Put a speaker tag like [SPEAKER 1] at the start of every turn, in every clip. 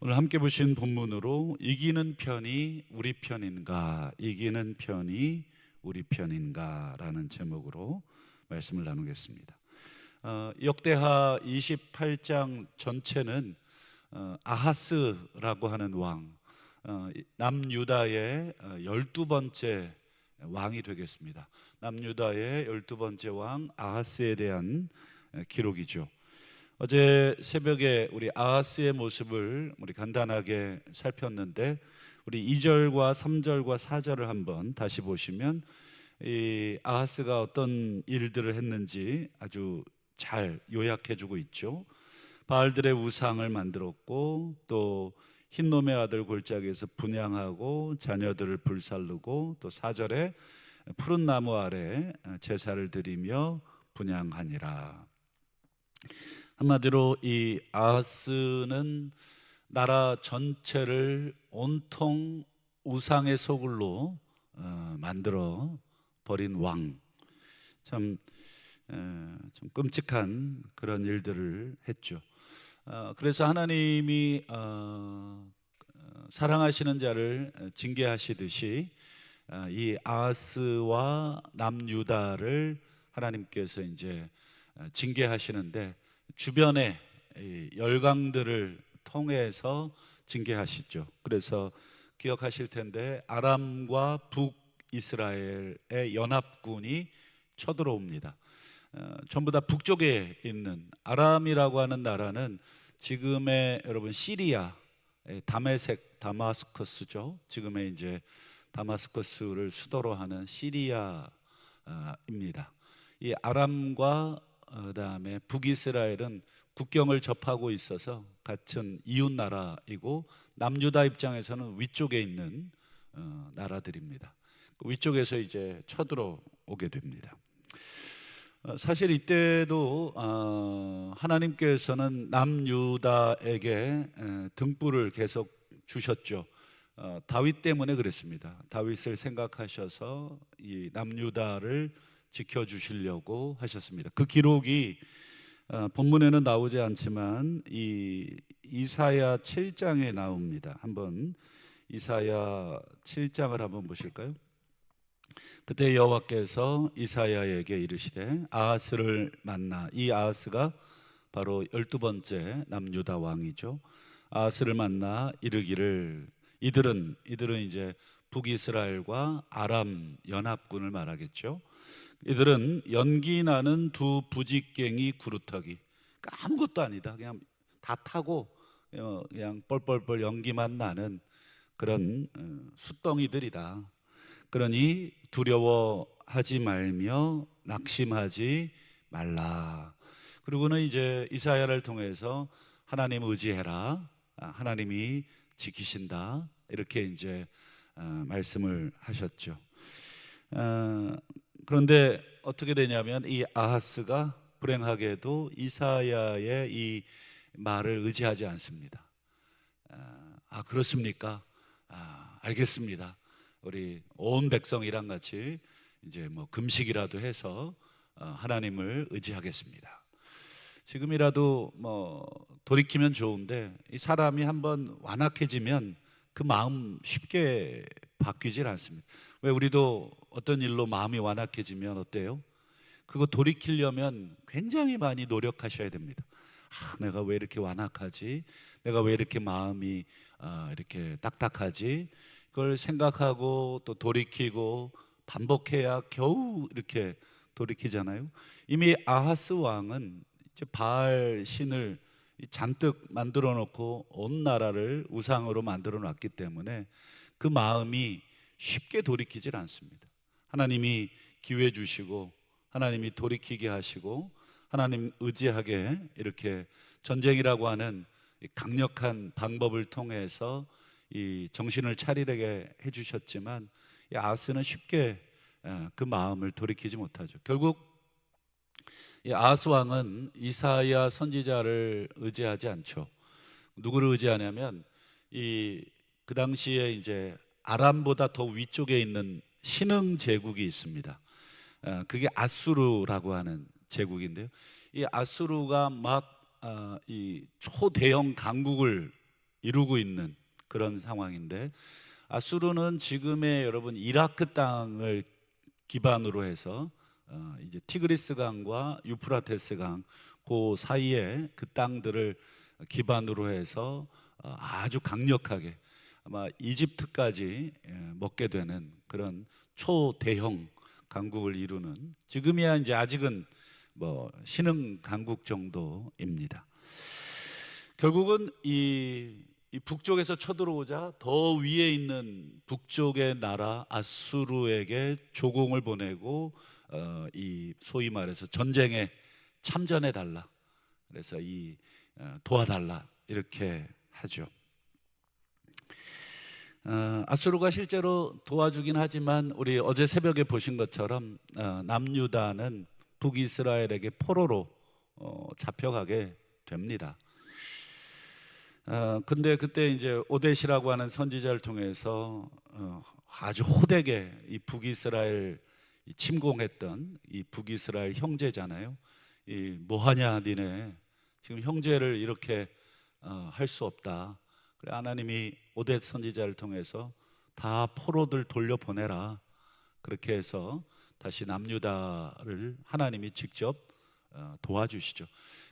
[SPEAKER 1] 오늘 함께 보신 본문으로 이기는 편이 우리 편인가, 이기는 편이 우리 편인가라는 제목으로 말씀을 나누겠습니다. 어, 역대하 28장 전체는 어, 아하스라고 하는 왕, 어, 남유다의 어, 열두 번째 왕이 되겠습니다. 남유다의 열두 번째 왕 아하스에 대한 어, 기록이죠. 어제 새벽에 우리 아하스의 모습을 우리 간단하게 살폈는데 우리 2절과 3절과 4절을 한번 다시 보시면 이 아하스가 어떤 일들을 했는지 아주 잘 요약해 주고 있죠. 바알들의 우상을 만들었고 또 흰놈의 아들 골짜기에서 분양하고 자녀들을 불살르고 또 4절에 푸른 나무 아래 제사를 드리며 분양하니라. 한마디로 이 아하스는 나라 전체를 온통 우상의 소굴로 어, 만들어 버린 왕. 참, 에, 좀 끔찍한 그런 일들을 했죠. 어, 그래서 하나님이 어, 어, 사랑하시는 자를 징계하시듯이 어, 이 아하스와 남유다를 하나님께서 이제 어, 징계하시는데 주변의 이 열강들을 통해서 징계하시죠. 그래서 기억하실 텐데 아람과 북이스라엘의 연합군이 쳐들어옵니다. 어, 전부 다 북쪽에 있는 아람이라고 하는 나라는 지금의 여러분 시리아 다메섹 다마스커스죠. 지금의 이제 다마스커스를 수도로 하는 시리아입니다. 이 아람과 어, 그다음에 북이스라엘은 국경을 접하고 있어서 같은 이웃 나라이고 남유다 입장에서는 위쪽에 있는 어, 나라들입니다. 그 위쪽에서 이제 쳐들어오게 됩니다. 어, 사실 이때도 어, 하나님께서는 남유다에게 에, 등불을 계속 주셨죠. 어, 다윗 때문에 그랬습니다. 다윗을 생각하셔서 이 남유다를 지켜주시려고 하셨습니다. 그 기록이 어, 본문에는 나오지 않지만 이 이사야 7장에 나옵니다. 한번 이사야 7장을 한번 보실까요? 그때 여호와께서 이사야에게 이르시되 아하스를 만나 이 아하스가 바로 열두 번째 남유다 왕이죠. 아하스를 만나 이르기를 이들은 이들은 이제 북이스라엘과 아람 연합군을 말하겠죠. 이들은 연기 나는 두 부직갱이 구루터기 그러니까 아무것도 아니다. 그냥 다 타고 어, 그냥 뻘뻘뻘 연기만 나는 그런 어, 숫덩이들이다. 그러니 두려워하지 말며 낙심하지 말라. 그리고는 이제 이사야를 통해서 하나님 의지해라. 아, 하나님이 지키신다. 이렇게 이제 어, 말씀을 하셨죠. 어, 그런데 어떻게 되냐면 이 아하스가 불행하게도 이사야의 이 말을 의지하지 않습니다. 아, 아 그렇습니까? 아, 알겠습니다. 우리 온 백성이랑 같이 이제 뭐 금식이라도 해서 어, 하나님을 의지하겠습니다. 지금이라도 뭐 돌이키면 좋은데 이 사람이 한번 완악해지면 그 마음 쉽게 바뀌질 않습니다. 왜 우리도 어떤 일로 마음이 완악해지면 어때요? 그거 돌이키려면 굉장히 많이 노력하셔야 됩니다. 아, 내가 왜 이렇게 완악하지? 내가 왜 이렇게 마음이 아, 이렇게 딱딱하지? 그걸 생각하고 또 돌이키고 반복해야 겨우 이렇게 돌이키잖아요. 이미 아하스 왕은 이제 바알 신을 잔뜩 만들어 놓고 온 나라를 우상으로 만들어 놨기 때문에 그 마음이 쉽게 돌이키질 않습니다. 하나님이 기회 주시고 하나님이 돌이키게 하시고 하나님 의지하게 이렇게 전쟁이라고 하는 강력한 방법을 통해서 이 정신을 차리게 해주셨지만 이 아스는 쉽게 그 마음을 돌이키지 못하죠. 결국 이 아스 왕은 이사야 선지자를 의지하지 않죠. 누구를 의지하냐면 이 그 당시에 이제 아람보다 더 위쪽에 있는 신흥 제국이 있습니다. 그게 아수르라고 하는 제국인데요. 이 아수르가 막 아, 이 초대형 강국을 이루고 있는 그런 상황인데 아수르는 지금의 여러분 이라크 땅을 기반으로 해서 어, 이제 티그리스 강과 유프라테스 강 그 사이에 그 땅들을 기반으로 해서 어, 아주 강력하게 아마 이집트까지 예, 먹게 되는 그런 초대형 강국을 이루는 지금이야 이제 아직은 뭐 신흥 강국 정도입니다. 결국은 이, 이 북쪽에서 쳐들어오자 더 위에 있는 북쪽의 나라 아수르에게 조공을 보내고 어, 이 소위 말해서 전쟁에 참전해 달라. 그래서 이 어, 도와달라 이렇게 하죠. 어, 아수르가 실제로 도와주긴 하지만 우리 어제 새벽에 보신 것처럼 어, 남유다는 북이스라엘에게 포로로 어, 잡혀가게 됩니다. 어, 근데 그때 이제 오데시라고 하는 선지자를 통해서 어, 아주 호되게 이 북이스라엘 이 침공했던 이 북이스라엘 형제잖아요. 이 뭐하냐 니네 지금 형제를 이렇게 어, 할 수 없다. 그래 하나님이 오데 선지자를 통해서 다 포로들 돌려 보내라. 그렇게 해서 다시 남유다를 하나님이 직접 어, 도와주시죠.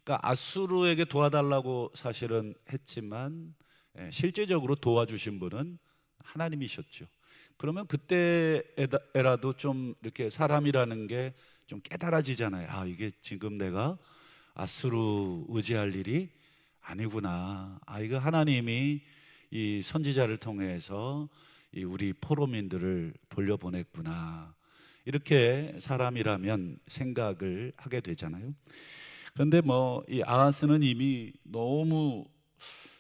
[SPEAKER 1] 그러니까 아수르에게 도와달라고 사실은 했지만 예, 실제적으로 도와주신 분은 하나님이셨죠. 그러면 그때에라도 좀 이렇게 사람이라는 게 좀 깨달아지잖아요. 아 이게 지금 내가 아수르 의지할 일이 아니구나. 아 이거 하나님이 이 선지자를 통해서 이 우리 포로민들을 돌려보냈구나. 이렇게 사람이라면 생각을 하게 되잖아요. 그런데 뭐 이 아하스는 이미 너무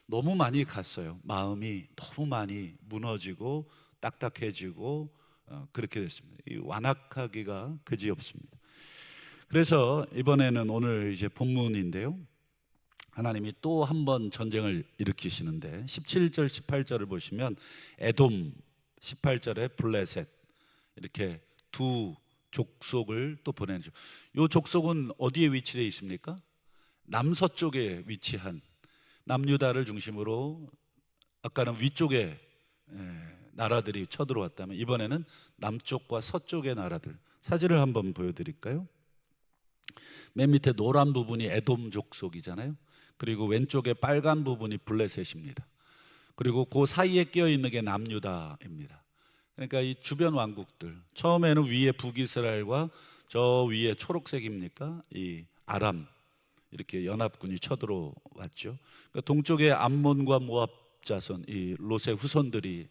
[SPEAKER 1] 너무 많이 갔어요. 마음이 너무 많이 무너지고 딱딱해지고 어, 그렇게 됐습니다. 이 완악하기가 그지없습니다. 그래서 이번에는 오늘 이제 본문인데요. 하나님이 또 한 번 전쟁을 일으키시는데 17절 18절을 보시면 에돔 18절에 블레셋 이렇게 두 족속을 또 보내죠. 요 족속은 어디에 위치되어 있습니까? 남서쪽에 위치한 남유다를 중심으로 아까는 위쪽에 나라들이 쳐들어왔다면 이번에는 남쪽과 서쪽의 나라들 사진을 한번 보여드릴까요? 맨 밑에 노란 부분이 에돔 족속이잖아요. 그리고 왼쪽에 빨간 부분이 블레셋입니다. 그리고 그 사이에 끼어 있는 게 남유다입니다. 그러니까 이 주변 왕국들 처음에는 위에 북이스라엘과 저 위에 초록색입니까? 이 아람 이렇게 연합군이 쳐들어왔죠. 그러니까 동쪽에 암몬과 모압 자손 이 롯의 후손들이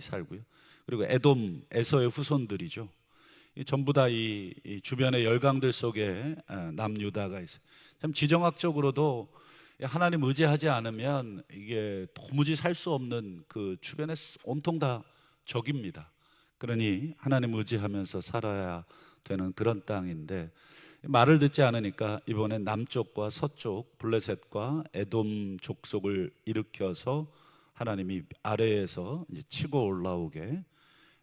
[SPEAKER 1] 살고요. 그리고 에돔 에서의 후손들이죠. 전부 다 이 주변의 열강들 속에 아, 남유다가 있어요. 참 지정학적으로도 하나님 의지하지 않으면 이게 도무지 살 수 없는 그 주변에 온통 다 적입니다. 그러니 하나님 의지하면서 살아야 되는 그런 땅인데 말을 듣지 않으니까 이번에 남쪽과 서쪽 블레셋과 에돔 족속을 일으켜서 하나님이 아래에서 치고 올라오게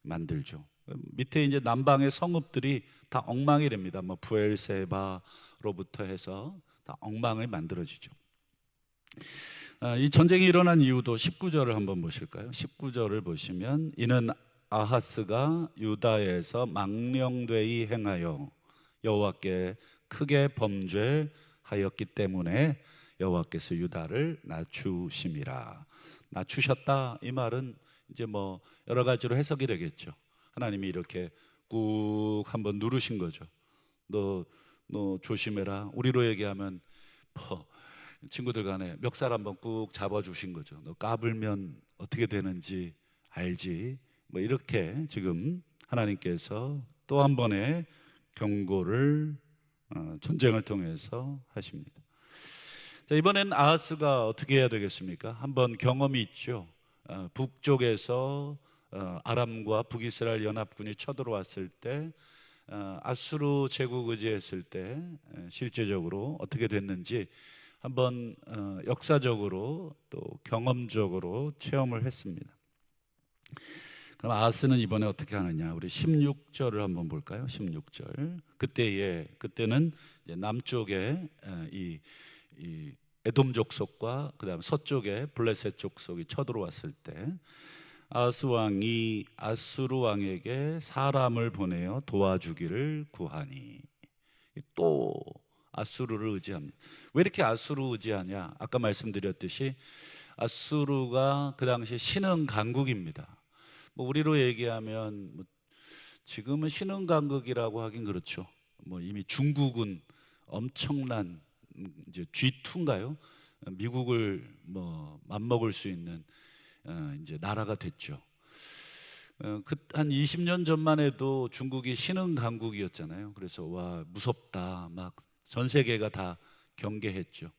[SPEAKER 1] 만들죠. 밑에 이제 남방의 성읍들이 다 엉망이 됩니다. 뭐 부엘세바로부터 해서 다 엉망을 만들어지죠. 아, 이 전쟁이 일어난 이유도 19절을 한번 보실까요? 19절을 보시면 이는 아하스가 유다에서 망령되이 행하여 여호와께 크게 범죄하였기 때문에 여호와께서 유다를 낮추심이라. 낮추셨다 이 말은 이제 뭐 여러 가지로 해석이 되겠죠. 하나님이 이렇게 꾹 한번 누르신 거죠. 너, 너 조심해라. 우리로 얘기하면 뭐 친구들 간에 멱살 한번 꾹 잡아주신 거죠. 너 까불면 어떻게 되는지 알지. 뭐 이렇게 지금 하나님께서 또 한 번의 경고를 어, 전쟁을 통해서 하십니다. 자, 이번엔 아하스가 어떻게 해야 되겠습니까? 한번 경험이 있죠. 어, 북쪽에서 어, 아람과 북이스라엘 연합군이 쳐들어왔을 때 어, 아수르 제국 의지했을 때 에, 실제적으로 어떻게 됐는지 한번 어, 역사적으로 또 경험적으로 체험을 했습니다. 그럼 아하스는 이번에 어떻게 하느냐? 우리 16절을 한번 볼까요? 16절. 그때에 그때는 남쪽에 에, 이, 이 에돔 족속과 그다음 서쪽에 블레셋 족속이 쳐들어왔을 때 아스 왕이 아수르 왕에게 사람을 보내어 도와주기를 구하니 또 아수르를 의지합니다. 왜 이렇게 아수르 의지하냐? 아까 말씀드렸듯이 아수르가 그 당시 신흥 강국입니다. 뭐 우리로 얘기하면 뭐 지금은 신흥 강국이라고 하긴 그렇죠. 뭐 이미 중국은 엄청난 음, 이제 G2인가요? 미국을 뭐 맞먹을 수 있는 어, 이제 나라가 됐죠. 어, 그한 20년 전만 해도 중국이 신흥 강국이었잖아요. 그래서 와 무섭다 막 전 세계가 다 경계했죠.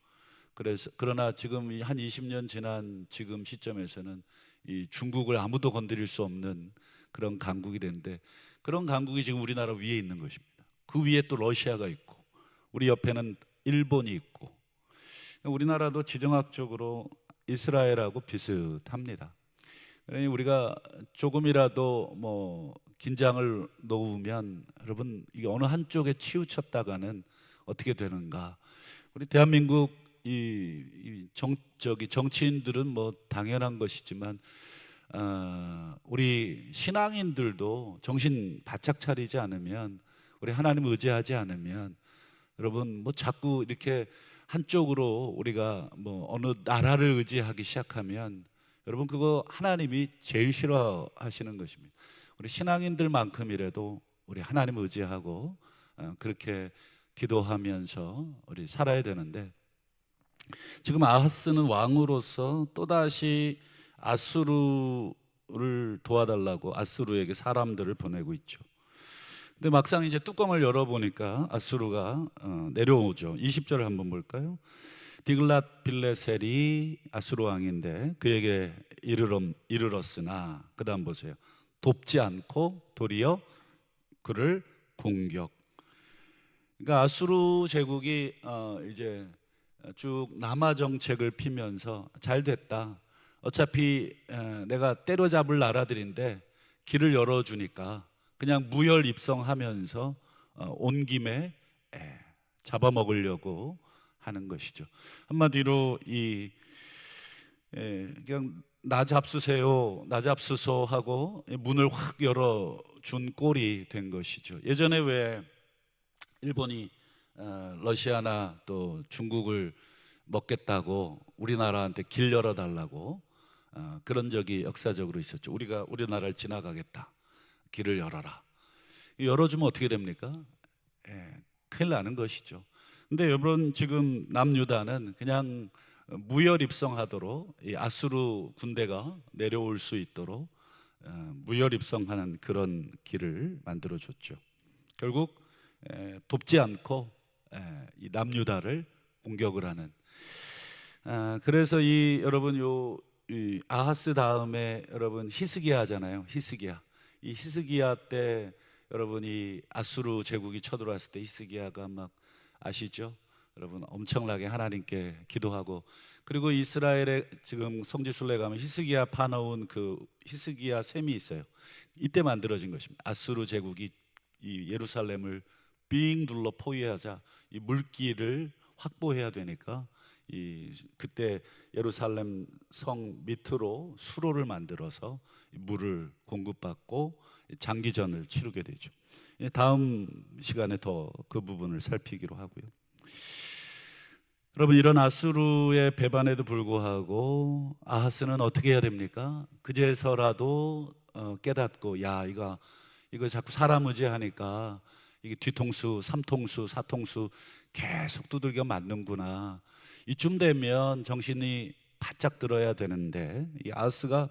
[SPEAKER 1] 그래서 그러나 지금 이한 20년 지난 지금 시점에서는 이 중국을 아무도 건드릴 수 없는 그런 강국이 됐는데 그런 강국이 지금 우리나라 위에 있는 것입니다. 그 위에 또 러시아가 있고 우리 옆에는 일본이 있고 우리나라도 지정학적으로 이스라엘하고 비슷합니다. 그러니 우리가 조금이라도 뭐 긴장을 놓으면 여러분 이게 어느 한쪽에 치우쳤다가는 어떻게 되는가? 우리 대한민국 이, 이 정, 저기 정치인들은 뭐 당연한 것이지만 어, 우리 신앙인들도 정신 바짝 차리지 않으면 우리 하나님 의지하지 않으면 여러분 뭐 자꾸 이렇게 한쪽으로 우리가 뭐 어느 나라를 의지하기 시작하면 여러분 그거 하나님이 제일 싫어하시는 것입니다. 우리 신앙인들만큼이라도 우리 하나님 의지하고 어, 그렇게 기도하면서 우리 살아야 되는데 지금 아하스는 왕으로서 또다시 아수르를 도와달라고 아수르에게 사람들을 보내고 있죠. 근데 막상 이제 뚜껑을 열어보니까 아수르가 어, 내려오죠. 20절을 한번 볼까요? 디글랏 빌레셀이 아수르 왕인데 그에게 이르렀, 이르렀으나 그 다음 보세요. 돕지 않고 도리어 그를 공격. 그러니까 아수르 제국이 어, 이제 쭉 남아 정책을 피면서 잘 됐다. 어차피 에, 내가 때려잡을 나라들인데 길을 열어주니까 그냥 무혈 입성하면서 어, 온 김에 에, 잡아먹으려고 하는 것이죠. 한마디로 이 에, 그냥 나 잡수세요, 나 잡수소 하고 문을 확 열어 준 꼴이 된 것이죠. 예전에 왜 일본이 어, 러시아나 또 중국을 먹겠다고 우리나라한테 길 열어 달라고 어, 그런 적이 역사적으로 있었죠. 우리가 우리나라를 지나가겠다. 길을 열어라. 열어주면 어떻게 됩니까? 예, 큰일 나는 것이죠. 근데 여러분 지금 남유다는 그냥 무혈 입성하도록 이 아수르 군대가 내려올 수 있도록 어, 무혈 입성하는 그런 길을 만들어 줬죠. 결국 에, 돕지 않고 에, 이 남유다를 공격을 하는. 아, 그래서 이 여러분 요 이 아하스 다음에 여러분 히스기야잖아요. 히스기야. 이 히스기야 때 여러분이 아수르 제국이 쳐들어왔을 때 히스기야가 막 아시죠? 여러분 엄청나게 하나님께 기도하고 그리고 이스라엘에 지금 성지순례 가면 히스기야 파놓은 그 히스기야 샘이 있어요. 이때 만들어진 것입니다. 아수르 제국이 이 예루살렘을 빙 둘러 포위하자 이 물길을 확보해야 되니까 이 그때 예루살렘 성 밑으로 수로를 만들어서 물을 공급받고 장기전을 치르게 되죠. 예, 다음 시간에 더 그 부분을 살피기로 하고요. 여러분 이런 아수르의 배반에도 불구하고 아하스는 어떻게 해야 됩니까? 그제서라도 어, 깨닫고 야 이거 이거 자꾸 사람 의지하니까 이게 뒤통수, 삼통수, 사통수 계속 두들겨 맞는구나. 이쯤 되면 정신이 바짝 들어야 되는데 이 아하스가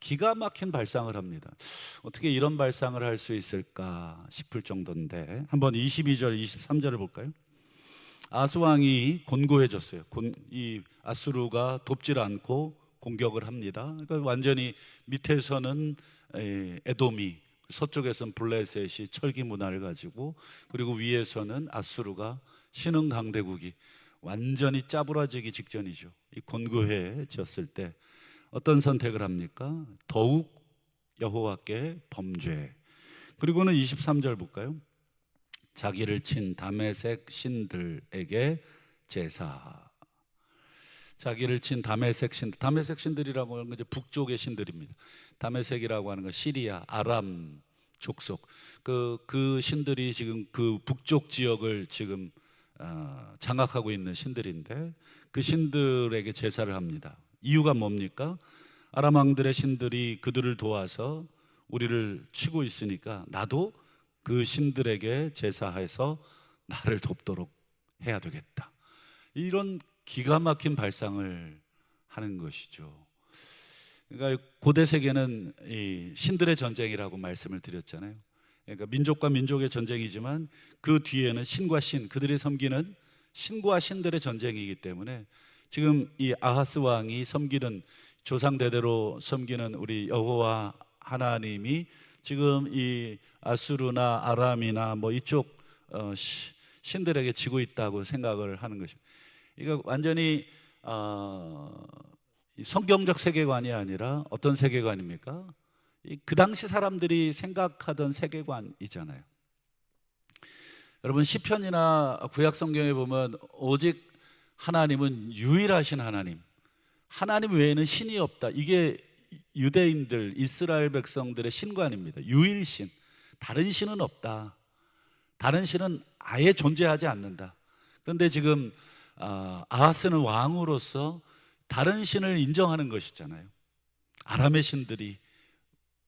[SPEAKER 1] 기가 막힌 발상을 합니다. 어떻게 이런 발상을 할 수 있을까 싶을 정도인데 한번 22절, 23절을 볼까요? 아스 왕이 곤고해졌어요. 이 아수르가 돕질 않고 공격을 합니다. 그러니까 완전히 밑에서는 에돔이 서쪽에서는 블레셋이 철기 문화를 가지고 그리고 위에서는 아수르가 신흥 강대국이 완전히 짜부라지기 직전이죠. 이 곤고해졌을 때 어떤 선택을 합니까? 더욱 여호와께 범죄. 그리고는 23절 볼까요? 자기를 친 다메색 신들에게 제사. 자기를 친 다메섹 신, 다메섹 신들이라고 하는 건 북쪽의 신들입니다. 다메섹이라고 하는 건 시리아, 아람 족속. 그, 그 신들이 지금 그 북쪽 지역을 지금 어, 장악하고 있는 신들인데 그 신들에게 제사를 합니다. 이유가 뭡니까? 아람 왕들의 신들이 그들을 도와서 우리를 치고 있으니까 나도 그 신들에게 제사해서 나를 돕도록 해야 되겠다. 이런 기가 막힌 발상을 하는 것이죠. 그러니까 고대 세계는 이 신들의 전쟁이라고 말씀을 드렸잖아요. 그러니까 민족과 민족의 전쟁이지만 그 뒤에는 신과 신, 그들이 섬기는 신과 신들의 전쟁이기 때문에 지금 이 아하스 왕이 섬기는 조상 대대로 섬기는 우리 여호와 하나님이 지금 이 아수르나 아람이나 뭐 이쪽 어, 시- 신들에게 지고 있다고 생각을 하는 것입니다. 이거 완전히 어, 이 성경적 세계관이 아니라 어떤 세계관입니까? 이그 당시 사람들이 생각하던 세계관이잖아요. 여러분 시편이나 구약 성경에 보면 오직 하나님은 유일하신 하나님. 하나님 외에는 신이 없다. 이게 유대인들 이스라엘 백성들의 신관입니다. 유일신. 다른 신은 없다. 다른 신은 아예 존재하지 않는다. 그런데 지금 아, 아하스는 왕으로서 다른 신을 인정하는 것이잖아요. 아람의 신들이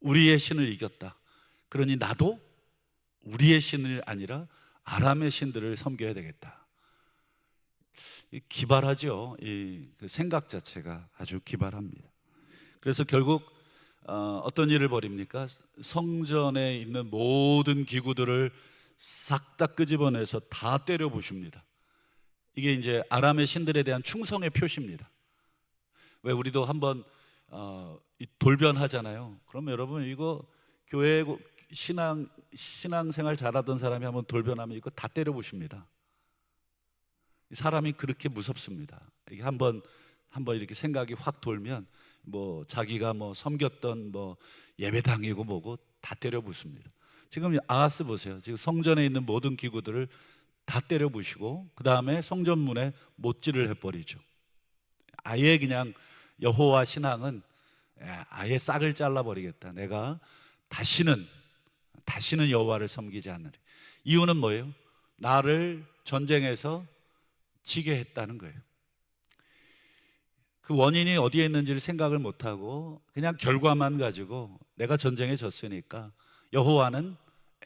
[SPEAKER 1] 우리의 신을 이겼다. 그러니 나도 우리의 신을 아니라 아람의 신들을 섬겨야 되겠다. 이 기발하죠. 이그 생각 자체가 아주 기발합니다. 그래서 결국 어, 어떤 일을 벌입니까? 성전에 있는 모든 기구들을 싹 다 끄집어내서 다 때려 부십니다. 이게 이제 아람의 신들에 대한 충성의 표시입니다. 왜 우리도 한번 어, 이 돌변하잖아요. 그럼 여러분 이거 교회 신앙 신앙생활 잘하던 사람이 한번 돌변하면 이거 다 때려 부십니다. 사람이 그렇게 무섭습니다. 이게 한번 한번 이렇게 생각이 확 돌면 뭐 자기가 뭐 섬겼던 뭐 예배당이고 뭐고 다 때려 부습니다. 지금 아하스 보세요. 지금 성전에 있는 모든 기구들을 다 때려 부시고 그 다음에 성전문에 못질을 해버리죠. 아예 그냥 여호와 신앙은 예, 아예 싹을 잘라 버리겠다. 내가 다시는 다시는 여호와를 섬기지 않으리. 이유는 뭐예요? 나를 전쟁에서 지게 했다는 거예요. 그 원인이 어디에 있는지를 생각을 못 하고 그냥 결과만 가지고 내가 전쟁에 졌으니까 여호와는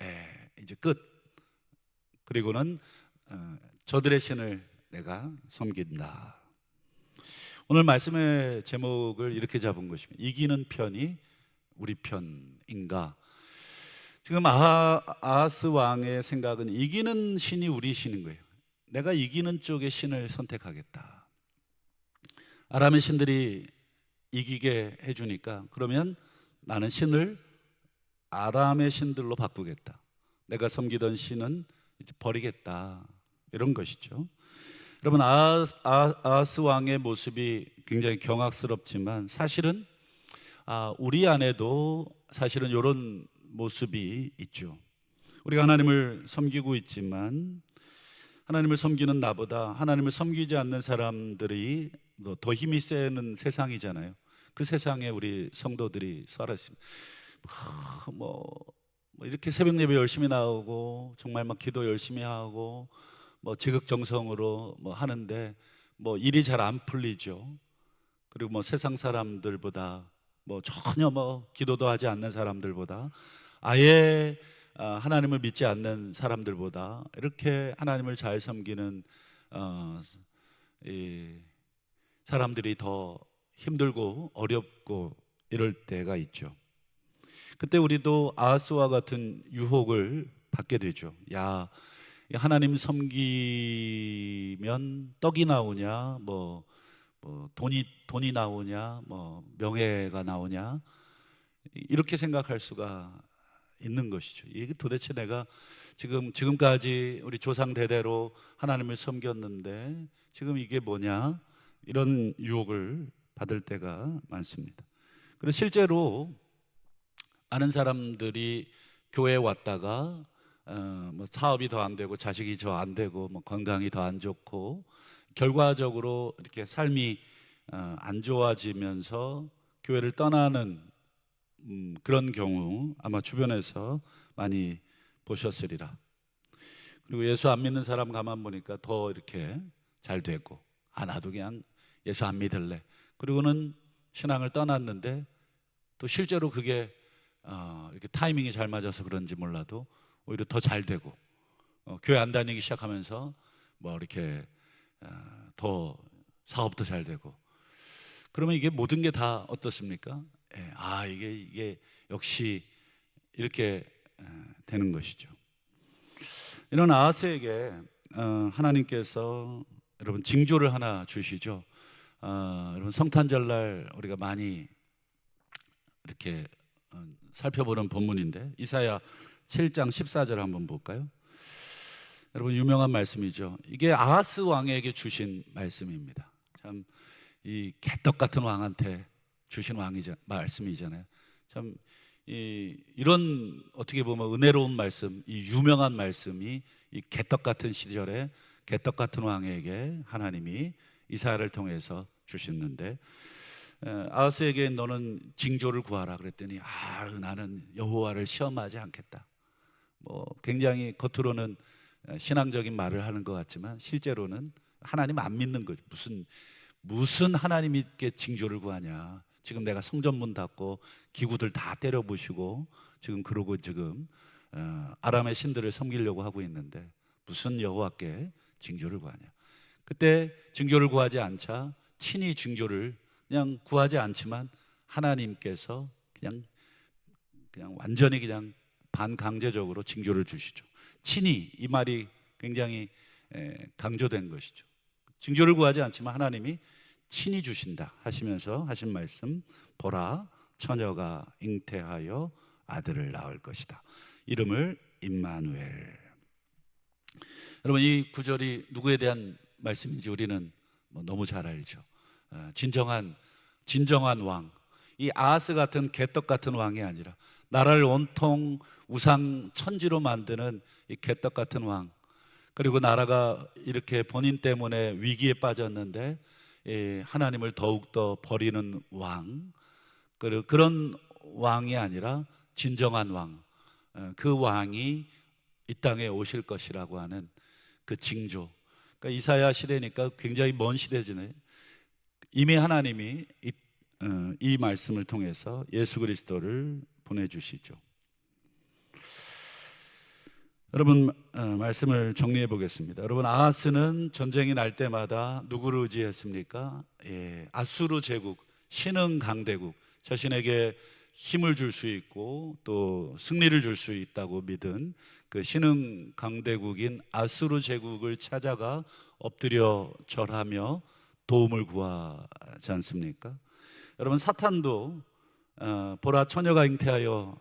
[SPEAKER 1] 에, 이제 끝. 그리고는 어, 저들의 신을 내가 섬긴다. 오늘 말씀의 제목을 이렇게 잡은 것입니다. 이기는 편이 우리 편인가? 지금 아하, 아하 스 왕의 생각은 이기는 신이 우리 신인 거예요. 내가 이기는 쪽의 신을 선택하겠다. 아람의 신들이 이기게 해주니까 그러면 나는 신을 아람의 신들로 바꾸겠다. 내가 섬기던 신은 이제 버리겠다. 이런 것이죠. 여러분 아하스, 아- 아하스 왕의 모습이 굉장히 경악스럽지만 사실은 아, 우리 안에도 사실은 이런 모습이 있죠. 우리가 하나님을 섬기고 있지만 하나님을 섬기는 나보다 하나님을 섬기지 않는 사람들이 더- 더 힘이 세는 세상이잖아요. 그 세상에 우리 성도들이 살았습니다. 아, 뭐, 뭐 이렇게 새벽 예배 열심히 나오고 정말 막 기도 열심히 하고 뭐 지극정성으로 뭐 하는데 뭐 일이 잘 안 풀리죠. 그리고 뭐 세상 사람들보다 뭐 전혀 뭐 기도도 하지 않는 사람들보다 아예 아, 하나님을 믿지 않는 사람들보다 이렇게 하나님을 잘 섬기는 어, 이 사람들이 더 힘들고 어렵고 이럴 때가 있죠. 그때 우리도 아하스와 같은 유혹을 받게 되죠. 야, 이 하나님 섬기면 떡이 나오냐, 뭐, 뭐 돈이 돈이 나오냐, 뭐 명예가 나오냐 이렇게 생각할 수가 있는 것이죠. 이게 도대체 내가 지금 지금까지 우리 조상 대대로 하나님을 섬겼는데 지금 이게 뭐냐 이런 유혹을 받을 때가 많습니다. 그리고 실제로 아는 사람들이 교회에 왔다가 어, 뭐 사업이 더 안 되고 자식이 더 안 되고 뭐 건강이 더 안 좋고 결과적으로 이렇게 삶이 어, 안 좋아지면서 교회를 떠나는 음, 그런 경우 아마 주변에서 많이 보셨으리라. 그리고 예수 안 믿는 사람 가만 보니까 더 이렇게 잘 되고 아 나도 그냥 예수 안 믿을래. 그리고는 신앙을 떠났는데 또 실제로 그게 어, 이렇게 타이밍이 잘 맞아서 그런지 몰라도 오히려 더 잘 되고 어, 교회 안 다니기 시작하면서 뭐 이렇게 어, 더 사업도 잘 되고 그러면 이게 모든 게 다 어떻습니까? 예, 아 이게 이게 역시 이렇게 에, 되는 것이죠. 이런 아하스에게 어, 하나님께서 여러분 징조를 하나 주시죠. 어, 여러분 성탄절 날 우리가 많이 이렇게 어, 살펴보는 본문인데 이사야 7장 14절 한번 볼까요? 여러분 유명한 말씀이죠. 이게 아하스 왕에게 주신 말씀입니다. 참 이 개떡 같은 왕한테 주신 왕이자 말씀이잖아요. 참 이, 이런 어떻게 보면 은혜로운 말씀, 이 유명한 말씀이 이 개떡 같은 시절에 개떡 같은 왕에게 하나님이 이사야를 통해서 주셨는데 에, 아하스에게 너는 징조를 구하라 그랬더니 아 나는 여호와를 시험하지 않겠다. 뭐 굉장히 겉으로는 에, 신앙적인 말을 하는 것 같지만 실제로는 하나님 안 믿는 거죠. 무슨 무슨 하나님께 징조를 구하냐? 지금 내가 성전문 닫고 기구들 다 때려 부시고 지금 그러고 지금 어, 아람의 신들을 섬기려고 하고 있는데 무슨 여호와께 징조를 구하냐? 그때 징조를 구하지 않자 친히 징조를 그냥 구하지 않지만 하나님께서 그냥 그냥 완전히 그냥 반강제적으로 징조를 주시죠. 친히 이 말이 굉장히 에, 강조된 것이죠. 징조를 구하지 않지만 하나님이 친히 주신다 하시면서 하신 말씀 보라 처녀가 잉태하여 아들을 낳을 것이다. 이름을 임마누엘. 여러분 이 구절이 누구에 대한 말씀인지 우리는 뭐 너무 잘 알죠. 어, 진정한 진정한 왕. 이 아하스 같은 개떡 같은 왕이 아니라 나라를 온통 우상 천지로 만드는 이 개떡 같은 왕. 그리고 나라가 이렇게 본인 때문에 위기에 빠졌는데 예, 하나님을 더욱 더 버리는 왕, 그리고 그런 왕이 아니라 진정한 왕, 어, 그 왕이 이 땅에 오실 것이라고 하는 그 징조. 그러니까 이사야 시대니까 굉장히 먼 시대잖아요. 이미 하나님이 이, 어, 이 말씀을 통해서 예수 그리스도를 보내주시죠. 여러분 어, 말씀을 정리해 보겠습니다. 여러분 아하스는 전쟁이 날 때마다 누구를 의지했습니까? 예, 아수르 제국, 신흥 강대국, 자신에게 힘을 줄 수 있고 또 승리를 줄 수 있다고 믿은 그 신흥 강대국인 아수르 제국을 찾아가 엎드려 절하며 도움을 구하지 않습니까? 여러분 사탄도 어, 보라 처녀가 잉태하여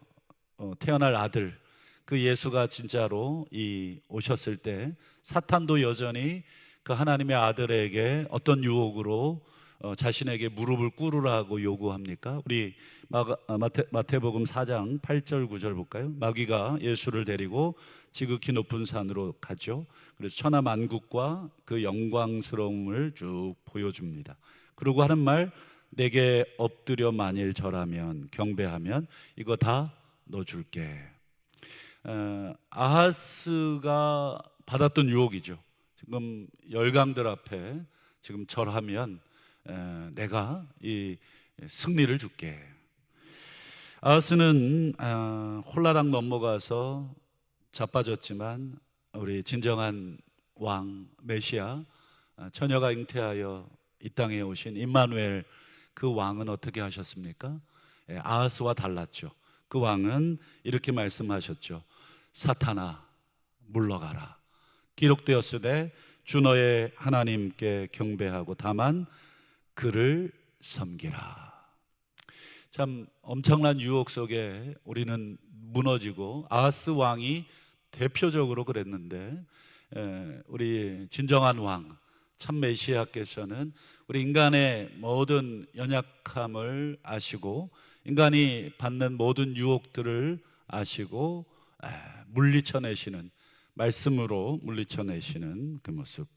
[SPEAKER 1] 어, 태어날 아들 그 예수가 진짜로 이 오셨을 때 사탄도 여전히 그 하나님의 아들에게 어떤 유혹으로 어, 자신에게 무릎을 꿇으라고 요구합니까? 우리 아, 마태, 마태복음 4장 8절 9절 볼까요? 마귀가 예수를 데리고 지극히 높은 산으로 가죠. 그래서 천하 만국과 그 영광스러움을 쭉 보여줍니다. 그리고 하는 말 내게 엎드려 만일 절하면 경배하면 이거 다너 줄게. 어, 아하스가 받았던 유혹이죠. 지금 열강들 앞에 지금 절하면 에, 내가 이 승리를 줄게. 아하스는 아, 홀라당 넘어가서 자빠졌지만 우리 진정한 왕 메시아 아, 처녀가 잉태하여 이 땅에 오신 임마누엘 그 왕은 어떻게 하셨습니까? 예, 아하스와 달랐죠. 그 왕은 이렇게 말씀하셨죠. 사탄아 물러가라. 기록되었으되 주 너의 하나님께 경배하고 다만 그를 섬기라. 참 엄청난 유혹 속에 우리는 무너지고 아하스 왕이 대표적으로 그랬는데 에, 우리 진정한 왕 참 메시아께서는 우리 인간의 모든 연약함을 아시고 인간이 받는 모든 유혹들을 아시고 물리쳐내시는 말씀으로 물리쳐내시는 그 모습.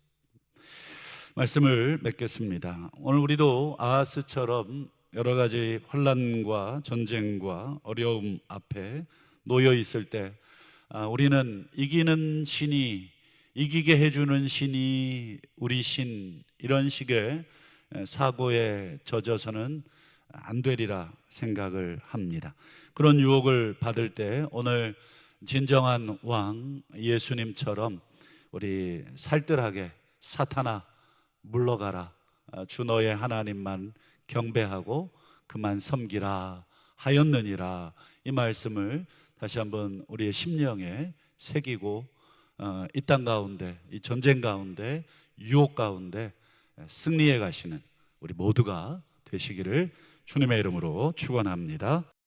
[SPEAKER 1] 말씀을 맺겠습니다. 오늘 우리도 아하스처럼 여러 가지 환란과 전쟁과 어려움 앞에 놓여 있을 때 아, 우리는 이기는 신이 이기게 해주는 신이 우리 신 이런 식의 사고에 젖어서는 안 되리라 생각을 합니다. 그런 유혹을 받을 때 오늘 진정한 왕 예수님처럼 우리 살뜰하게 사탄아 물러가라 아, 주 너의 하나님만 경배하고 그만 섬기라 하였느니라 이 말씀을 다시 한번 우리의 심령에 새기고 어, 이땅 가운데 이 전쟁 가운데 유혹 가운데 승리해 가시는 우리 모두가 되시기를 주님의 이름으로 축원합니다.